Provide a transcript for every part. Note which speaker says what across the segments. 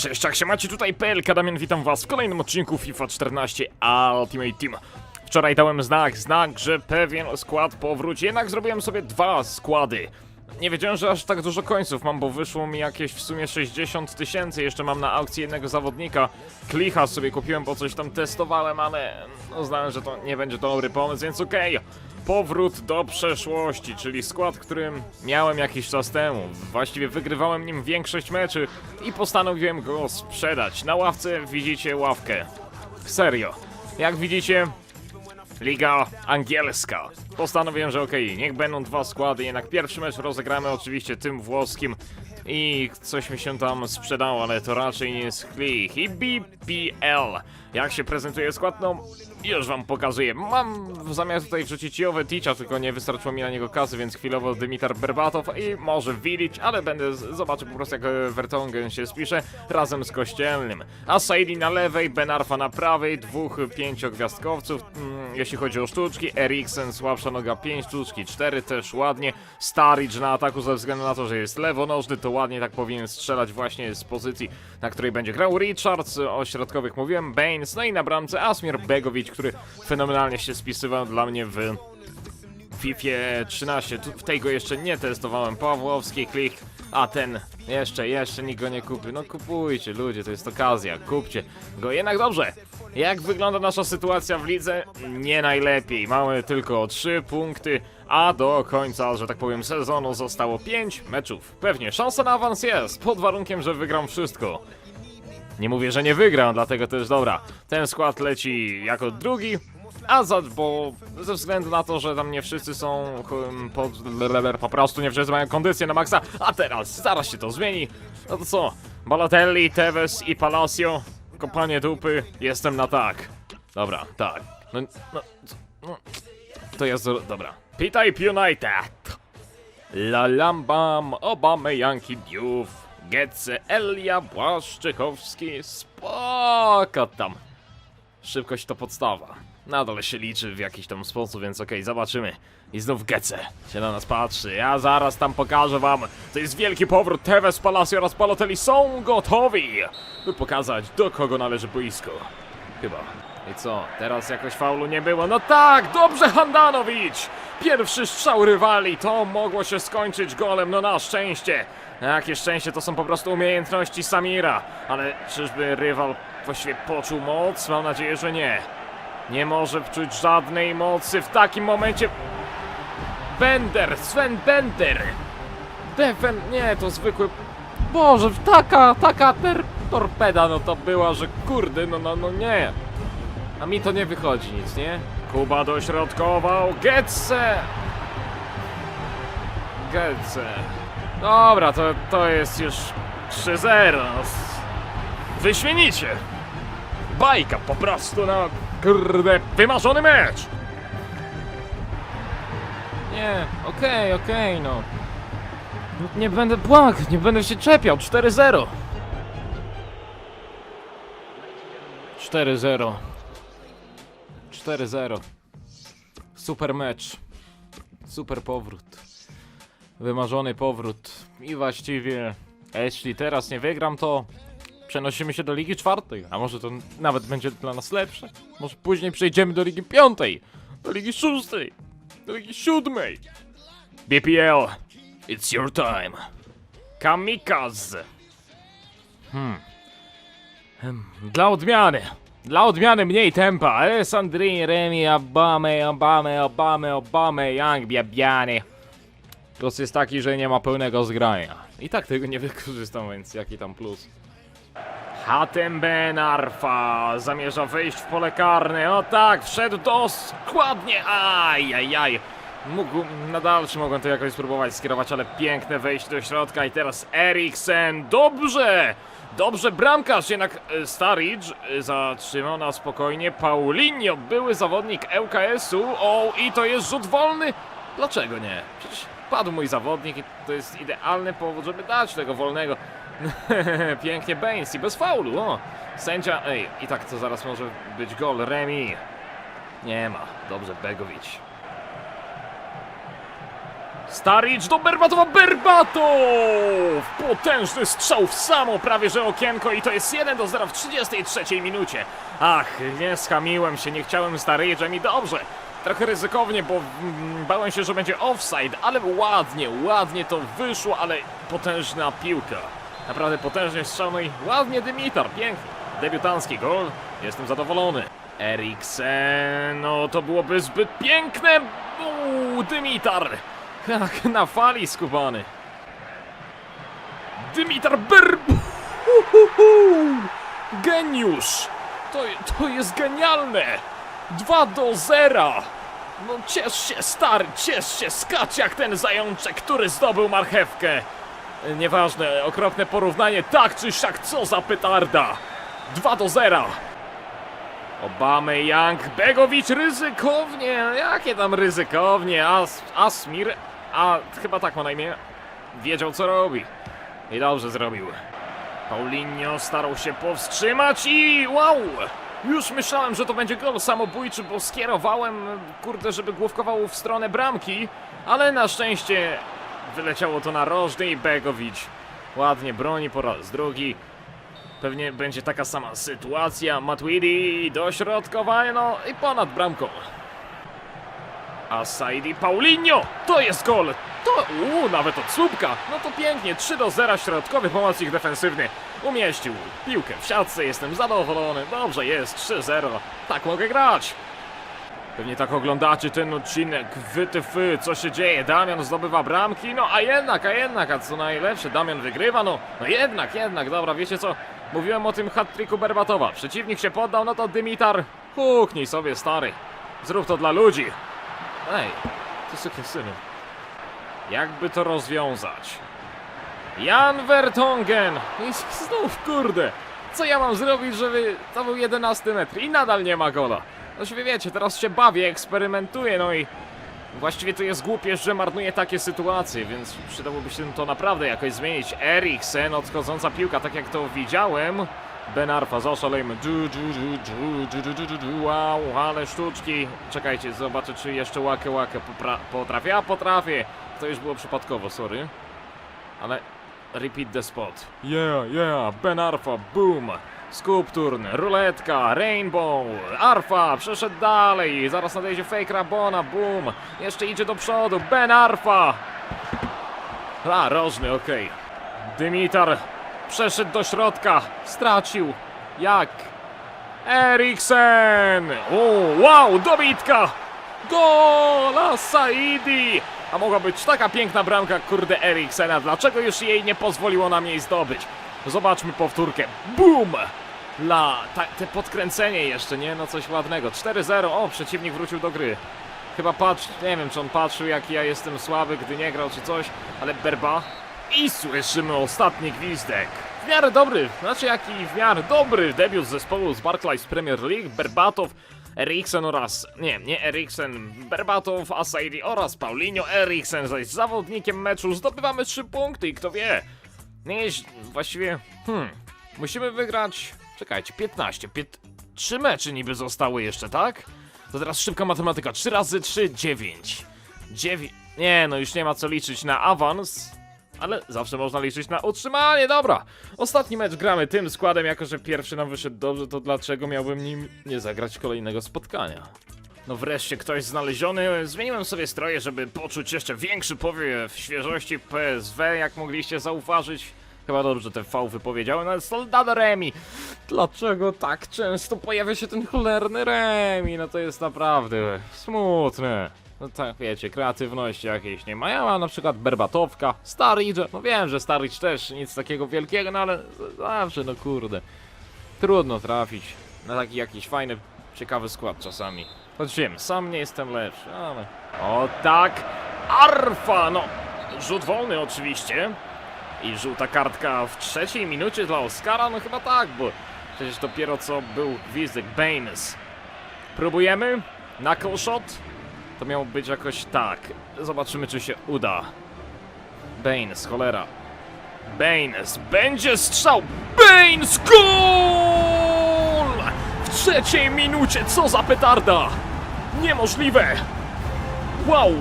Speaker 1: Cześć, jak się macie tutaj PLK Damian, witam was w kolejnym odcinku FIFA 14 Ultimate Team. Wczoraj dałem znak, znak, że pewien skład powróci, jednak zrobiłem sobie dwa składy. Nie wiedziałem, że aż tak dużo końców mam, bo wyszło mi jakieś w sumie 60 tysięcy, jeszcze mam na aukcji jednego zawodnika. Klicha sobie kupiłem, bo coś tam testowałem, ale uznałem, że to nie będzie dobry pomysł, więc okej. Powrót do przeszłości, czyli skład, którym miałem jakiś czas temu. Właściwie wygrywałem nim większość meczy i postanowiłem go sprzedać. Na ławce widzicie ławkę. Serio. Jak widzicie, Liga Angielska. Postanowiłem, że okej, niech będą dwa składy, jednak pierwszy mecz rozegramy oczywiście tym włoskim i coś mi się tam sprzedało, ale to raczej nie jest Klich i BPL. Jak się prezentuje skład? No, już wam pokazuję. Mam zamiar tutaj wrzucić Jowe Ticza, tylko nie wystarczyło mi na niego kasy, więc chwilowo Dymitar Berbatow i może Vilic, ale będę z- zobaczę po prostu jak Vertonghen się spisze razem z Kościelnym. A Saidi na lewej, Ben Arfa na prawej, dwóch pięciogwiazdkowców, mm, jeśli chodzi o sztuczki, Eriksen słabsza noga, pięć sztuczki, cztery też ładnie, Starridge na ataku ze względu na to, że jest lewonożny, to ładnie tak powinien strzelać właśnie z pozycji, na której będzie grał Richards, o środkowych mówiłem, Baines, no i na bramce Asmir Begovic, który fenomenalnie się spisywał dla mnie w FIFA 13. Tu, w tej go jeszcze nie testowałem. Pawłowski, klik. A ten jeszcze, jeszcze nikt go nie kupi. No kupujcie, ludzie, to jest okazja. Kupcie go. Jednak dobrze. Jak wygląda nasza sytuacja w lidze? Nie najlepiej. Mamy tylko 3 punkty, a do końca, że tak powiem, sezonu zostało 5 meczów. Pewnie szansa na awans jest, pod warunkiem, że wygram wszystko. Nie mówię, że nie wygram, dlatego też dobra. Ten skład leci jako drugi, a za, bo ze względu na to, że tam nie wszyscy są hmm, pod, po prostu nie wszyscy mają kondycję na maksa, a teraz, zaraz się to zmieni. No to co, Balotelli, Tevez i Palacio, kopanie dupy, jestem na tak. Dobra, tak. No, no, no to jest, dobra. P-Type United. La Lambam, Obama, Yankee, Diouf, Getze, Elia, Błaszczykowski, spoko tam. Szybkość to podstawa. Nadal się liczy w jakiś tam sposób, więc okej, zobaczymy. I znów Gece się na nas patrzy. Ja zaraz tam pokażę wam. To jest wielki powrót. Tevez, Palacio oraz Balotelli są gotowi, by pokazać do kogo należy boisko. Chyba. I co? Teraz jakoś faulu nie było. No tak, dobrze Handanowicz! Pierwszy strzał rywali, to mogło się skończyć golem, no na szczęście. Jakie szczęście, to są po prostu umiejętności Samira. Ale czyżby rywal właściwie poczuł moc? Mam nadzieję, że nie. Nie może wczuć żadnej mocy w takim momencie. Bender, Sven Bender! Defen, nie, to zwykły... Boże, taka, taka ter... torpeda no to była, że kurde, no, no, no nie. A mi to nie wychodzi nic, nie? Kuba dośrodkował, Getze! Getze. Dobra, to, to jest już 3-0. no. Wyśmienicie! Bajka po prostu, no kurde, wymarzony mecz! Nie, okej, okej, no. Nie będę błag, nie będę się czepiał, 4-0. 4-0. 4-0. Super mecz. Super powrót. Wymarzony powrót. I właściwie, jeśli teraz nie wygram, to przenosimy się do Ligi Czwartej. A może to nawet będzie dla nas lepsze. Może później przejdziemy do Ligi Piątej, do Ligi Szóstej, do Ligi Siódmej. BPL, it's your time. Kamikaze. Hmm. Hmm, Dla odmiany. Dla odmiany mniej tempa. Alessandrini, Remi, Abame, Abame, Abame, Abame, Young, Biabiany. Plus jest taki, że nie ma pełnego zgrania. I tak tego nie wykorzystam, więc jaki tam plus. Hatem Ben Arfa zamierza wejść w pole karne. O tak, wszedł dokładnie. Aj, aj, aj. Mógł, na dalszy mogłem to jakoś spróbować skierować, ale piękne wejście do środka i teraz Eriksen. Dobrze! Dobrze, bramkarz, jednak e, Starridge zatrzymał na spokojnie. Paulinho, były zawodnik ŁKS-u. O, i to jest rzut wolny. Dlaczego nie? Przecież padł mój zawodnik i to jest idealny powód, żeby dać tego wolnego. Pięknie Baines i bez faulu, o! Sędzia, ej, i tak to zaraz może być gol, Remi. Nie ma, dobrze, Begovic. Staricz do Berbatowa, Berbatow! Potężny strzał w samo prawie że okienko i to jest 1 do 0 w 33 minucie. Ach, nie schamiłem się, nie chciałem Staricza i dobrze. Trochę ryzykownie, bo mm, bałem się, że będzie offside, ale ładnie, ładnie to wyszło, ale potężna piłka. Naprawdę potężnie strzał, no i ładnie Dimitar, pięknie. Debiutancki gol, jestem zadowolony. Eriksen, no to byłoby zbyt piękne. Uuu, Dimitar. Jak na fali skubany. Dimitar Berb... Geniusz! To, to jest genialne! 2 do 0! No ciesz się, stary, ciesz się, skacz jak ten zajączek, który zdobył marchewkę! E, Nieważne, okropne porównanie, tak czy siak, co za petarda! 2 do 0! Obamy, Young, Begowicz ryzykownie, jakie tam ryzykownie, As, Asmir, a chyba tak ma na imię, wiedział co robi. I dobrze zrobił. Paulinho starał się powstrzymać i wow! Już myślałem, że to będzie gol samobójczy, bo skierowałem, kurde, żeby główkowało w stronę bramki, ale na szczęście wyleciało to na rożny i Begowicz ładnie broni po raz drugi. Pewnie będzie taka sama sytuacja. Matuidi dośrodkowanie, no i ponad bramką. A Saidi Paulinho! To jest gol! To, uuu, nawet od słupka! No to pięknie, 3 do 0 środkowy pomocnik defensywny. Umieścił piłkę w siatce, jestem zadowolony. Dobrze jest, 3-0. Tak mogę grać. Pewnie tak oglądacie ten odcinek, wytyfy, co się dzieje, Damian zdobywa bramki, no a jednak, a jednak, a co najlepsze, Damian wygrywa, no, no jednak, jednak, dobra, wiecie co, mówiłem o tym hat-tricku Berbatowa, przeciwnik się poddał, no to Dimitar, huknij sobie, stary, zrób to dla ludzi. Ej, ty sukie synu, jakby to rozwiązać? Jan Vertongen, i znów, kurde, co ja mam zrobić, żeby to był 11 metr? I nadal nie ma gola? No się wiecie, teraz się bawię, eksperymentuję, no i właściwie to jest głupie, że marnuję takie sytuacje, więc przydałoby się to naprawdę jakoś zmienić. Eriksen, odchodząca piłka, tak jak to widziałem. Ben Arfa, zaszalejmy. Wow, ale sztuczki. Czekajcie, zobaczę, czy jeszcze łakę, łakę potrafię. A potrafię. To już było przypadkowo, sorry. Ale repeat the spot. Yeah, yeah, Ben Arfa, boom. Skup turn, ruletka, rainbow, Arfa, przeszedł dalej, zaraz nadejdzie fake Rabona, boom, jeszcze idzie do przodu, Ben Arfa! A, rożny, okej. Dymitar przeszedł do środka, stracił, jak? Eriksen! O, wow, dobitka! Gola Saidi! A mogła być taka piękna bramka, kurde, Eriksena. Dlaczego już jej nie pozwoliło nam jej zdobyć? Zobaczmy powtórkę. Boom! La, ta, te podkręcenie jeszcze, nie? No coś ładnego. 4-0, o, przeciwnik wrócił do gry. Chyba patrz, nie wiem czy on patrzył jak ja jestem słaby, gdy nie grał czy coś, ale Berba. I słyszymy ostatni gwizdek. W miarę dobry, znaczy jaki w miarę dobry debiut zespołu z Barclays Premier League, Berbatow, Eriksen oraz, nie, nie Eriksen, Berbatow, Asaidi oraz Paulinho Eriksen zaś zawodnikiem meczu zdobywamy 3 punkty i kto wie, nie jest właściwie, hmm, musimy wygrać, czekajcie, 15, pięt, 3 mecze niby zostały jeszcze, tak? To teraz szybka matematyka, 3 razy 3, 9, 9, nie no już nie ma co liczyć na awans, ale zawsze można liczyć na utrzymanie, dobra. Ostatni mecz gramy tym składem, jako że pierwszy nam wyszedł dobrze, to dlaczego miałbym nim nie zagrać kolejnego spotkania? No wreszcie ktoś znaleziony. Zmieniłem sobie stroje, żeby poczuć jeszcze większy powiew świeżości PSW, jak mogliście zauważyć. Chyba dobrze te V wypowiedziałem, ale Soldado Remi. Dlaczego tak często pojawia się ten cholerny Remi? No to jest naprawdę smutne. No tak, wiecie, kreatywności jakiejś nie ma. Ja mam na przykład Berbatowka, Starridge. No wiem, że Starridge też nic takiego wielkiego, no ale zawsze, no kurde. Trudno trafić na taki jakiś fajny, ciekawy skład czasami. Choć wiem, sam nie jestem lepszy, ale... O tak! Arfa! No, rzut wolny oczywiście. I żółta kartka w trzeciej minucie dla Oscara? No chyba tak, bo przecież dopiero co był gwizdek Baines. Próbujemy? Knuckle shot? To miało być jakoś tak. Zobaczymy, czy się uda. Baines, cholera. Baines, będzie strzał! Baines, gol! W trzeciej minucie, co za petarda! Niemożliwe! Wow!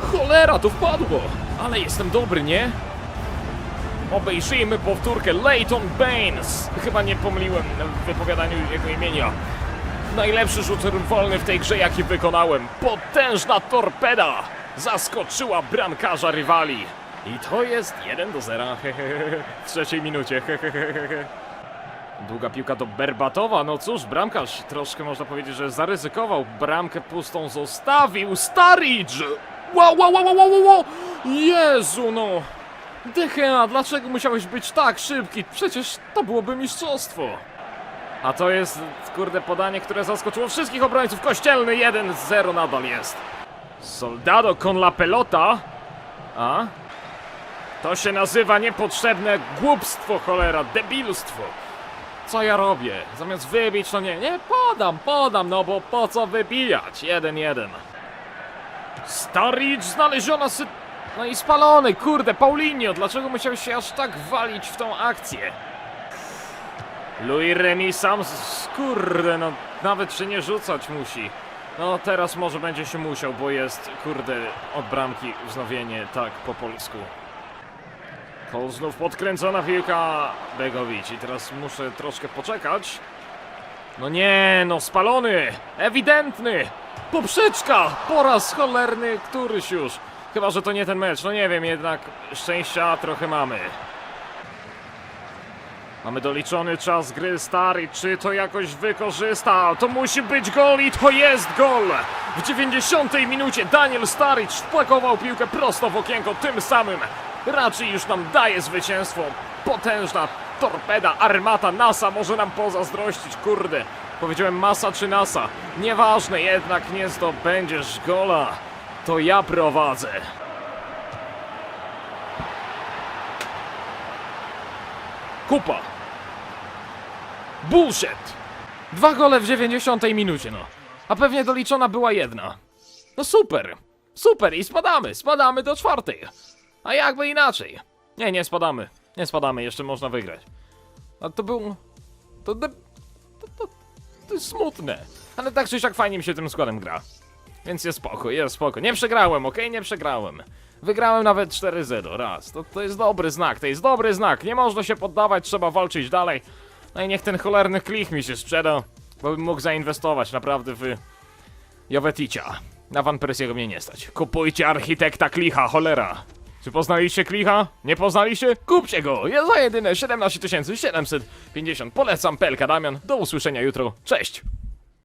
Speaker 1: Cholera, to wpadło! Ale jestem dobry, nie? Obejrzyjmy powtórkę Leighton Baines. Chyba nie pomyliłem w wypowiadaniu jego imienia. Najlepszy rzuter wolny w tej grze, jaki wykonałem. Potężna torpeda! Zaskoczyła bramkarza rywali. I to jest 1 do 0 w trzeciej minucie. Długa piłka do Berbatowa. No cóż, bramkarz troszkę można powiedzieć, że zaryzykował. Bramkę pustą zostawił. Staricz! Wow, wow, wow, wow, wow, wow! Jezu, no! Dychea, dlaczego musiałeś być tak szybki? Przecież to byłoby mistrzostwo. A to jest, kurde, podanie, które zaskoczyło wszystkich obrońców. Kościelny 1-0 nadal jest. Soldado con la pelota. A? To się nazywa niepotrzebne głupstwo, cholera, debilstwo. Co ja robię? Zamiast wybić, to nie, nie, podam, podam, no bo po co wybijać? 1-1. Staricz znaleziona sy... No i spalony, kurde, Paulinho, dlaczego musiałeś się aż tak walić w tą akcję? Louis Remy sam, kurde, no nawet się nie rzucać musi. No teraz może będzie się musiał, bo jest, kurde, od bramki wznowienie, tak, po polsku. To znów podkręcona piłka Begowicz i teraz muszę troszkę poczekać. No nie, no spalony, ewidentny, poprzeczka, po raz cholerny, któryś już. Chyba, że to nie ten mecz, no nie wiem, jednak szczęścia trochę mamy. Mamy doliczony czas gry stary, czy to jakoś wykorzysta? To musi być gol i to jest gol! W 90 minucie Daniel Staricz wpakował piłkę prosto w okienko, tym samym raczej już nam daje zwycięstwo. Potężna torpeda, armata NASA może nam pozazdrościć, kurde. Powiedziałem masa czy NASA, nieważne, jednak nie zdobędziesz gola. To ja prowadzę. Kupa. Bullshit! Dwa gole w 90 minucie, no. A pewnie doliczona była jedna. No super. Super i spadamy. Spadamy do czwartej. A jakby inaczej. Nie, nie spadamy. Nie spadamy, jeszcze można wygrać. A to był... To, to, to, to, jest smutne. Ale tak czy siak fajnie mi się tym składem gra. Więc jest spoko, jest spoko. Nie przegrałem, okej? Nie przegrałem. Wygrałem nawet 4-0 raz. To, to jest dobry znak, to jest dobry znak. Nie można się poddawać, trzeba walczyć dalej. No i niech ten cholerny klich mi się sprzeda, bo bym mógł zainwestować naprawdę w Joweticia. Na Van Persiego mnie nie stać. Kupujcie architekta klicha, cholera. Czy poznaliście klicha? Nie poznaliście? Kupcie go! Jest za jedyne 17 750. Polecam Pelka Damian. Do usłyszenia jutro. Cześć!